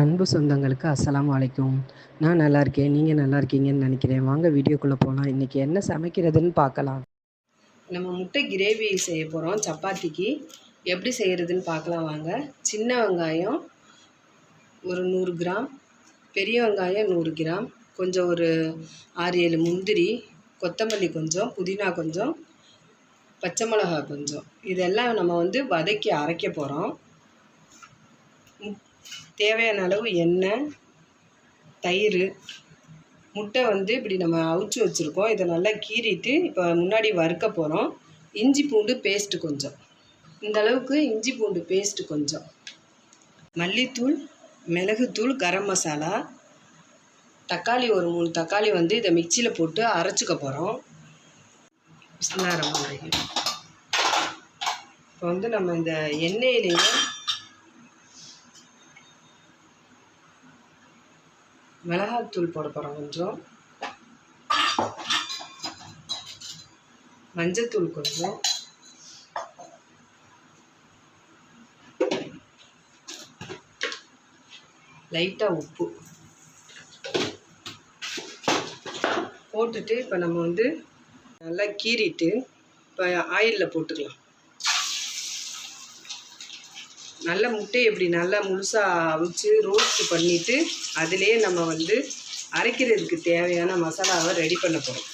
அன்பு சொந்தங்களுக்கு அஸ்லாம் அலைக்கும். நான் நல்லா இருக்கேன் நீங்கள் நல்லா இருக்கீங்கன்னு நினைக்கிறேன். வாங்க வீடியோக்குள்ளே போகலாம் இன்றைக்கி என்ன சமைக்கிறதுன்னு பார்க்கலாம். நம்ம முட்டை கிரேவி செய்ய போகிறோம் சப்பாத்திக்கு. எப்படி செய்கிறதுன்னு பார்க்கலாம் வாங்க. சின்ன வெங்காயம் ஒரு நூறு கிராம் பெரிய வெங்காயம் நூறு கிராம் கொஞ்சம் ஒரு ஆறு ஏழு முந்திரி கொத்தமல்லி கொஞ்சம் புதினா கொஞ்சம் பச்சை மிளகா கொஞ்சம். இதெல்லாம் நம்ம வந்து வதக்கி அரைக்க போகிறோம் தேவையான அளவு எண்ணெய் தயிர் முட்டை வந்து இப்படி நம்ம அவிச்சு வச்சுருக்கோம். இதை நல்லா கீறிட்டு இப்போ முன்னாடி வறுக்க போகிறோம் இஞ்சி பூண்டு பேஸ்ட்டு கொஞ்சம். இந்த அளவுக்கு இஞ்சி பூண்டு பேஸ்ட்டு கொஞ்சம். மல்லித்தூள் மிளகுத்தூள் கரம் மசாலா தக்காளி ஒரு மூணு தக்காளி வந்து இதை மிக்சியில் போட்டு அரைச்சிக்க போகிறோம் இப்போ வந்து நம்ம இந்த எண்ணெயிலேயே மிளகாத்தூள் போட போகிறோம் கொஞ்சம். மஞ்சத்தூள் கொஞ்சம். லைட்டாக உப்பு. போட்டுட்டு இப்போ நம்ம வந்து நல்லா கீறிட்டு இப்போ ஆயிலில் போட்டுக்கலாம். நல்ல முட்டையை இப்படி நல்லா முழுசாக அவிச்சு ரோஸ்ட் பண்ணிவிட்டு அதிலே நம்ம வந்து அரைக்கிறதுக்கு தேவையான மசாலாவை ரெடி பண்ண போகிறோம்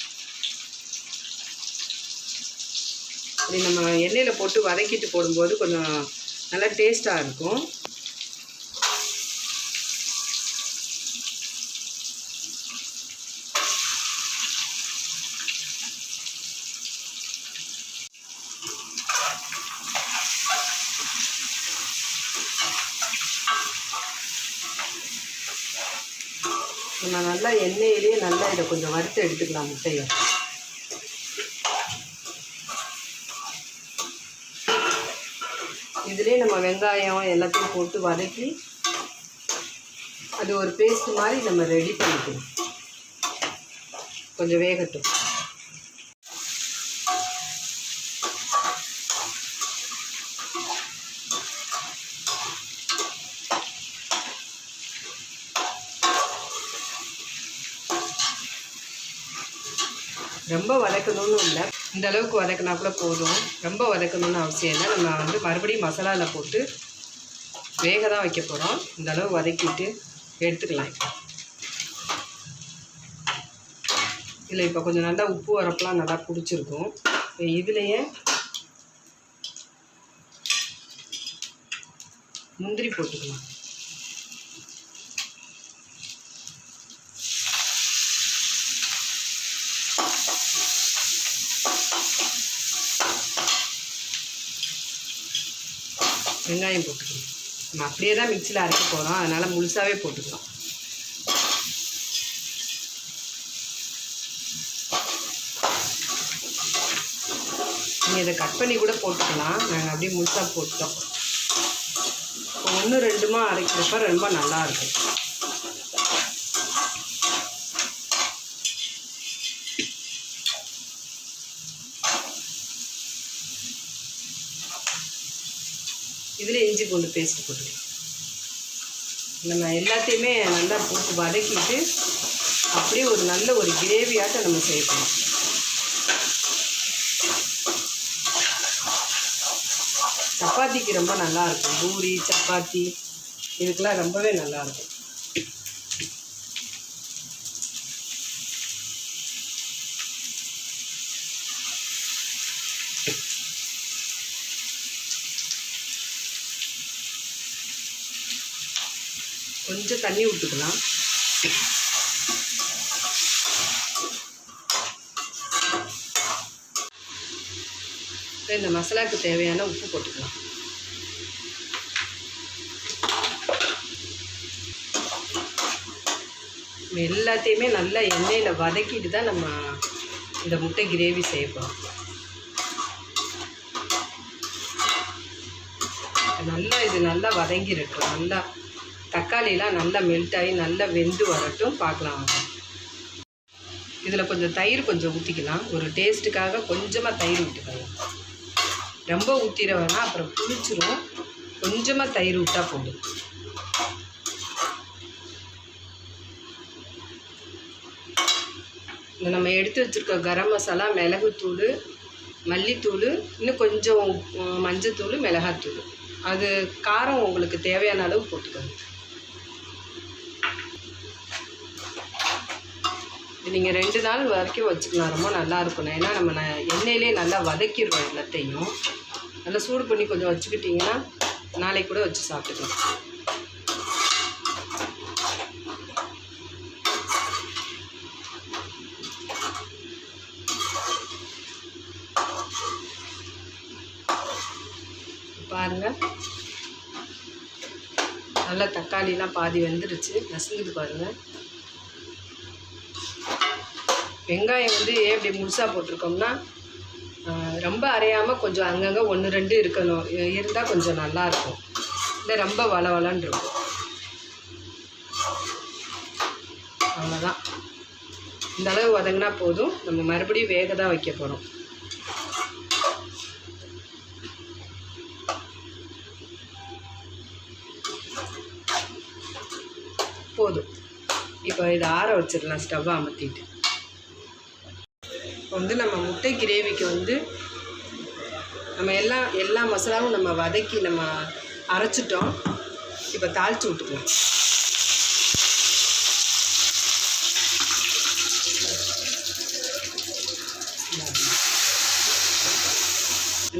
இப்படி நம்ம எண்ணெயில் போட்டு வதக்கிட்டு போடும்போது கொஞ்சம் நல்லா டேஸ்ட்டாக இருக்கும். நம்ம நல்லா எண்ணெயிலேயே நல்லா இதை கொஞ்சம் வறுத்து எடுத்துக்கலாம் முட்டையை. இதுலேயே நம்ம வெங்காயம் எல்லாத்தையும் போட்டு வதக்கி அது ஒரு பேஸ்ட் மாதிரி நம்ம ரெடி பண்ணிக்கணும். கொஞ்சம் வேகட்டும். ரொம்ப வதக்கணும்னு இல்லை. இந்த அளவுக்கு வதக்கினா கூட போதும். ரொம்ப வதக்கணும்னு அவசியம் இல்லை. நம்ம வந்து மறுபடியும் மசாலாவில் போட்டு வேக தான் வைக்க போகிறோம் இந்த அளவு வதக்கிட்டு எடுத்துக்கலாம் இல்லை இப்போ கொஞ்சம் நல்லா உப்பு வரப்பெல்லாம் நல்லா பிடிச்சிருக்கும். இதுலேயே முந்திரி போட்டுக்கலாம். வெங்காயம் போட்டுக்கணும். நம்ம அப்படியே தான் மிக்சியில் அரைக்க போகிறோம் அதனால் முழுசாகவே போட்டுக்கலாம் நீங்கள் இதை கட் பண்ணி கூட போட்டுக்கலாம். நாங்கள் அப்படியே முழுசாக போட்டோம் ஒன்று ரெண்டுமா அரைக்கிறப்ப ரொம்ப நல்லா இதில் இஞ்சி பூண்டு பேஸ்ட் போட்டுக்கலாம் நம்ம எல்லாத்தையுமே நல்லா போட்டு வதக்கிட்டு அப்படியே ஒரு நல்ல ஒரு கிரேவியாட்ட நம்ம செய்யணும் சப்பாத்திக்கு ரொம்ப நல்லாயிருக்கும் பூரி சப்பாத்தி இதுக்கெல்லாம் ரொம்பவே நல்லாயிருக்கும் கொஞ்சம் தண்ணி விட்டுக்கலாம் இந்த மசாலாவுக்கு தேவையான உப்பு போட்டுக்கலாம். எல்லாத்தையுமே நல்லா எண்ணெயில் வதக்கிட்டு தான் நம்ம இந்த முட்டை கிரேவி செய்ய போகிறோம் நல்லா இது நல்லா வதங்கிருக்கும் நல்லா தக்காளிலாம் நல்லா மெல்ட் ஆகி நல்லா வெந்து வரட்டும். பார்க்கலாம். இதில் கொஞ்சம் தயிர் கொஞ்சம் ஊற்றிக்கலாம் ஒரு டேஸ்ட்டுக்காக கொஞ்சமாக தயிர் விட்டுக்கலாம் ரொம்ப ஊற்றிட வேணாம் அப்புறம் புளிச்சிரும். கொஞ்சமாக தயிர் விட்டால் போடும் இந்த நம்ம எடுத்து வச்சுருக்க கரம் மசாலா மிளகுத்தூள் மல்லித்தூள் இன்னும் கொஞ்சம் மஞ்சத்தூள் மிளகாத்தூள். அது காரம் உங்களுக்கு தேவையான அளவு போட்டுக்கோங்க. நீங்கள் ரெண்டு நாள் வரைக்கும் வச்சுக்கலாம் ரொம்ப நல்லா ஏன்னா நம்ம ந- எண்ணெயிலே நல்லா வதக்கிடுறோம் எல்லாத்தையும். நல்லா சூடு பண்ணி கொஞ்சம் வச்சுக்கிட்டிங்கன்னா நாளைக்கு கூட வச்சு சாப்பிட்டுக்கலாம். பாருங்கள் நல்லா தக்காளிலாம் பாதி வெந்துருச்சு. நசுங்குது பாருங்கள் வெங்காயம் வந்து ஏன் இப்படி முழுசாக போட்டிருக்கோம்னா ரொம்ப அரையாமல் கொஞ்சம் அங்கங்கே ஒன்று ரெண்டு இருக்கணும். இருந்தால் கொஞ்சம் நல்லாயிருக்கும் இல்லை ரொம்ப வளவலன்னு இருக்கும். அவ்வளோதான் இந்த அளவு வதங்கினா போதும். நம்ம மறுபடியும் வேக தான் வைக்க போகிறோம் போதும். இப்போ இதை ஆற வச்சிடலாம் ஸ்டவ்வை அமர்த்திட்டு வந்து நம்ம முட்டை கிரேவிக்கு வந்து நம்ம எல்லா எல்லா மசாலாவும் நம்ம வதக்கி நம்ம அரைச்சிட்டோம். இப்போ தாளித்து விட்டுக்கலாம்.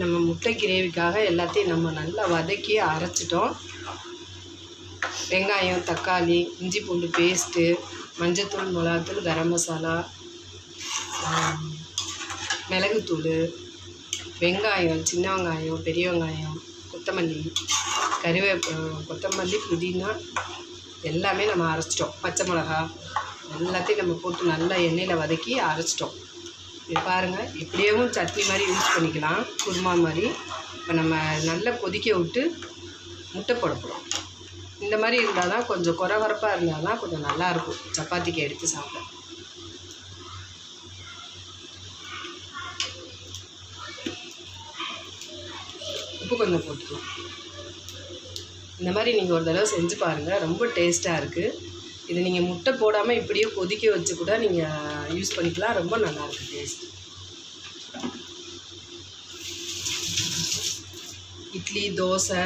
நம்ம முட்டை கிரேவிக்காக எல்லாத்தையும் நம்ம நல்லா வதக்கி அரைச்சிட்டோம். வெங்காயம் தக்காளி இஞ்சி பூண்டு பேஸ்ட்டு மஞ்சத்தூள் மிளகாத்தூள் கரம் மசாலா மிளகுத்தூள் வெங்காயம் சின்ன வெங்காயம் பெரிய வெங்காயம் கொத்தமல்லி கறிவேப்ப கொத்தமல்லி புதினா எல்லாமே நம்ம அரைச்சிட்டோம். பச்சை மிளகா எல்லாத்தையும் நம்ம போட்டு நல்லா எண்ணெயில் வதக்கி அரைச்சிட்டோம். இது பாருங்கள் இப்படியேவும் சட்னி மாதிரி யூஸ் பண்ணிக்கலாம். குருமா மாதிரி. இப்போ நம்ம நல்லா கொதிக்க விட்டு முட்டை போடப்படும் இந்த மாதிரி இருந்தால் தான் கொஞ்சம் குறவரப்பாக இருந்தால் தான் கொஞ்சம் நல்லாயிருக்கும் சப்பாத்திக்கு எடுத்து சாப்பிட. உப்பு கொஞ்சம் போட்டுக்கலாம். இந்த மாதிரி நீங்கள் ஒரு தடவை செஞ்சு பாருங்கள் ரொம்ப டேஸ்ட்டாக இருக்குது இது நீங்கள் முட்டை போடாமல் இப்படியே கொதிக்க வச்சு கூட நீங்கள் யூஸ் பண்ணிக்கலாம். ரொம்ப நல்லாயிருக்கு டேஸ்ட். இட்லி தோசை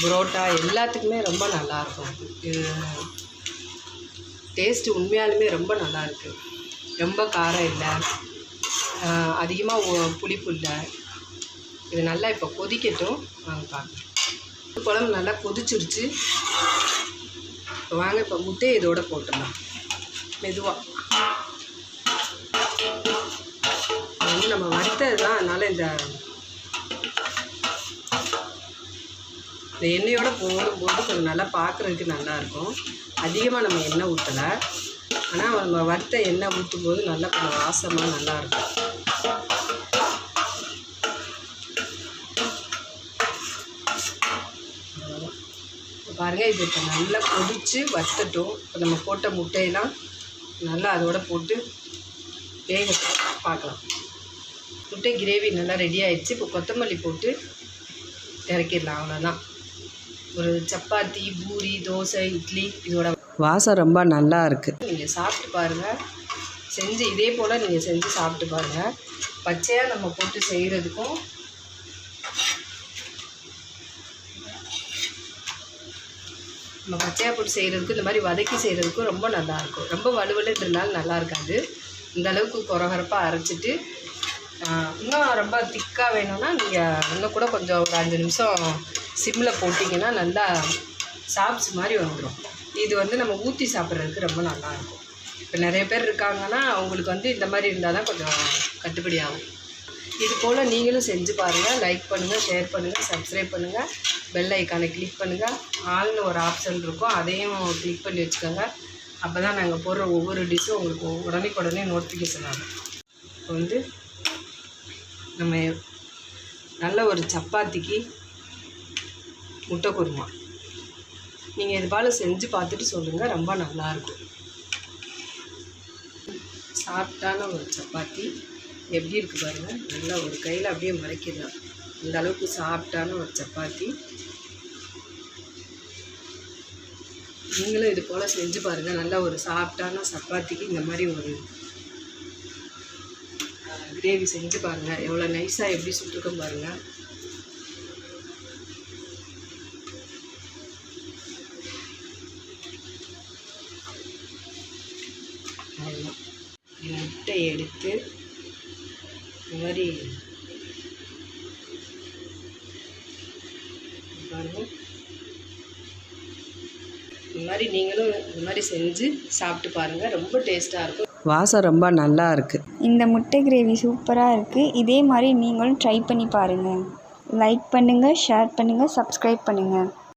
புரோட்டா எல்லாத்துக்குமே ரொம்ப நல்லாயிருக்கும் இது டேஸ்ட்டு உண்மையாலுமே ரொம்ப நல்லாயிருக்கு ரொம்ப காரம் இல்லை. அதிகமாக புளிப்பு இல்லை. இது நல்லா இப்போ கொதிக்கட்டும். வாங்க பார்க்கலாம் குழம்பு நல்லா கொதிச்சிருச்சு இப்போ வாங்க இப்போ முட்டையை இதோட போட்டுடலாம். மெதுவாக வந்து நம்ம வறுத்தது தான் அதனால் இந்த இந்த எண்ணெயோட போடும்போது கொஞ்சம் நல்லா பார்க்குறதுக்கு நல்லாயிருக்கும் அதிகமாக நம்ம எண்ணெய் ஊற்றலை ஆனால் நம்ம வறுத்த எண்ணெய் ஊற்றும் போது நல்லா கொஞ்சம் வாசமாக நல்லாயிருக்கும் பாருங்கள் இது இப்போ நல்லா கொதித்து வத்தட்டும். இப்போ நம்ம போட்ட முட்டையெல்லாம் நல்லா அதோட போட்டு வேக பார்க்கலாம். முட்டை கிரேவி நல்லா ரெடி ஆயிடுச்சு. இப்போ கொத்தமல்லி போட்டு இறக்கிடலாம் அவ்வளோதான் ஒரு சப்பாத்தி பூரி தோசை இட்லி இதோட வாசம் ரொம்ப நல்லா இருக்குது நீங்கள் சாப்பிட்டு பாருங்கள் செஞ்சு இதே போல் நீங்கள் செஞ்சு சாப்பிட்டு பாருங்கள் பச்சையாக நம்ம போட்டு செய்கிறதுக்கும் நம்ம பச்சையாக போட்டு செய்கிறதுக்கும் இந்த மாதிரி வதக்கி செய்கிறதுக்கும் ரொம்ப நல்லாயிருக்கும். ரொம்ப வலுவலுன்னு இருந்தாலும் நல்லா இருக்காது இந்த அளவுக்கு குறகுறப்பாக அரைச்சிட்டு இன்னும் ரொம்ப திக்காக வேணும்னா நீங்கள் இன்னும் கூட கொஞ்சம் ஒரு அஞ்சு நிமிஷம் சிம்மில் போட்டிங்கன்னா நல்லா சாப்ஸ் மாதிரி வந்துடும் இது வந்து நம்ம ஊற்றி சாப்பிட்றதுக்கு ரொம்ப நல்லாயிருக்கும். இப்போ நிறைய பேர் இருக்காங்கன்னா அவங்களுக்கு வந்து இந்த மாதிரி இருந்தால் தான் கொஞ்சம் கட்டுப்படி ஆகும். இது போல் நீங்களும் செஞ்சு பாருங்கள் லைக் பண்ணுங்கள் ஷேர் பண்ணுங்கள் சப்ஸ்கிரைப் பண்ணுங்கள் பெல் ஐக்கானை கிளிக் பண்ணுங்கள் ஆல்னு ஒரு ஆப்ஷன் இருக்கும் அதையும் கிளிக் பண்ணி வச்சுக்கோங்க. அப்போ தான் நாங்கள் போடுற ஒவ்வொரு டிஷ்ஷும் உங்களுக்கு உடனே நோட்டிஃபிகேஷன் ஆகும். இப்போ வந்து நம்ம நல்ல ஒரு சப்பாத்திக்கு முட்டை குருமா. நீங்கள் இது போல் செஞ்சு பார்த்துட்டு சொல்லுங்கள் ரொம்ப நல்லாயிருக்கும் சாஃப்டான ஒரு சப்பாத்தி. எப்படி இருக்குது பாருங்கள் நல்லா ஒரு கையில் அப்படியே மறைக்கிடலாம் இந்த அளவுக்கு சாப்பிட்டான ஒரு சப்பாத்தி. நீங்களும் இது போல் செஞ்சு பாருங்கள் நல்லா ஒரு சாப்பிட்டான சப்பாத்திக்கு இந்த மாதிரி ஒரு கிரேவி செஞ்சு பாருங்கள் எவ்வளோ நைஸாக எப்படி சுட்டுருக்கோம் பாருங்கள் பாருங்க இந்த மாதிரி நீங்களும் இந்த மாதிரி செஞ்சு சாப்பிட்டு பாருங்கள் ரொம்ப டேஸ்ட்டாக இருக்கும். வாசம் ரொம்ப நல்லா இருக்குது இந்த முட்டை கிரேவி சூப்பராக இருக்குது இதே மாதிரி நீங்களும் ட்ரை பண்ணி பாருங்கள் லைக் பண்ணுங்கள் ஷேர் பண்ணுங்கள் சப்ஸ்கிரைப் பண்ணுங்கள்